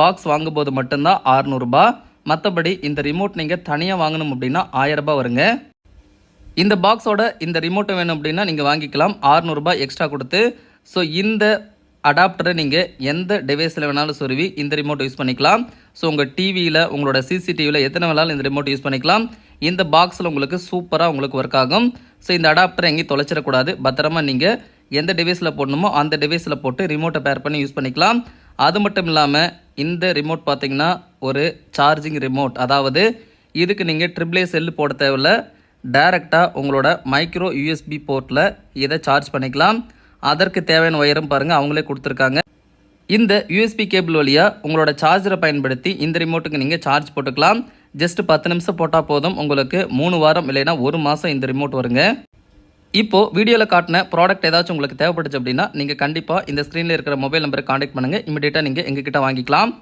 Box வாங்கும்போது மட்டும்தான் அறநூறுபா. மற்றபடி இந்த ரிமோட் நீங்கள் தனியாக வாங்கணும் அப்படின்னா ஆயிரம் வருங்க. இந்த பாக்ஸோட இந்த ரிமோட்டை வேணும் அப்படின்னா நீங்கள் வாங்கிக்கலாம். ஆறுநூறுபா எக்ஸ்ட்ரா கொடுத்து. ஸோ இந்த அடாப்டரை நீங்கள் எந்த டிவைஸில் வேணாலும் சொருவி இந்த ரிமோட் யூஸ் பண்ணிக்கலாம். ஸோ உங்கள் டிவியில் உங்களோட சிசிடிவியில் எத்தனை வேணாலும் இந்த ரிமோட் யூஸ் பண்ணிக்கலாம். இந்த பாக்ஸில் உங்களுக்கு சூப்பராக உங்களுக்கு ஒர்க் ஆகும். ஸோ இந்த அடாப்டரை எங்கேயும் தொலைச்சிடக்கூடாது. பத்திரமா நீங்கள் எந்த டிவைஸில் போடணுமோ அந்த டிவைஸில் போட்டு ரிமோட்டை பேர் பண்ணி யூஸ் பண்ணிக்கலாம். அது மட்டும் இல்லாமல் இந்த ரிமோட் பார்த்தீங்கன்னா ஒரு சார்ஜிங் ரிமோட் அதாவது இதுக்கு நீங்கள் ட்ரிபிளே செல்லு போட தேவையில்ல. டைரெக்டாக உங்களோட மைக்ரோ யூஎஸ்பி போர்ட்டில் இதை சார்ஜ் பண்ணிக்கலாம். அதற்கு தேவையான ஒயரும் பாருங்கள் அவங்களே கொடுத்துருக்காங்க. இந்த யூஎஸ்பி கேபிள் வழியாக உங்களோட சார்ஜரை பயன்படுத்தி இந்த ரிமோட்டுக்கு நீங்கள் சார்ஜ் போட்டுக்கலாம். ஜஸ்ட் பத்து நிமிஷம் போட்டால் போதும். உங்களுக்கு மூணு வாரம் இல்லைன்னா ஒரு மாதம் இந்த ரிமோட் வருங்க. இப்போது வீடியோவில் காட்டின ப்ராடக்ட் ஏதாச்சும் உங்களுக்கு தேவைப்பட்டுச்சு அப்படின்னா நீங்கள் கண்டிப்பாக இந்த ஸ்க்ரீனில் இருக்கிற மொபைல் நம்பரை காண்டாக்ட் பண்ணுங்கள் இமீடியட்டாக நீங்கள் எங்ககிட்ட வாங்கிக்கலாம்.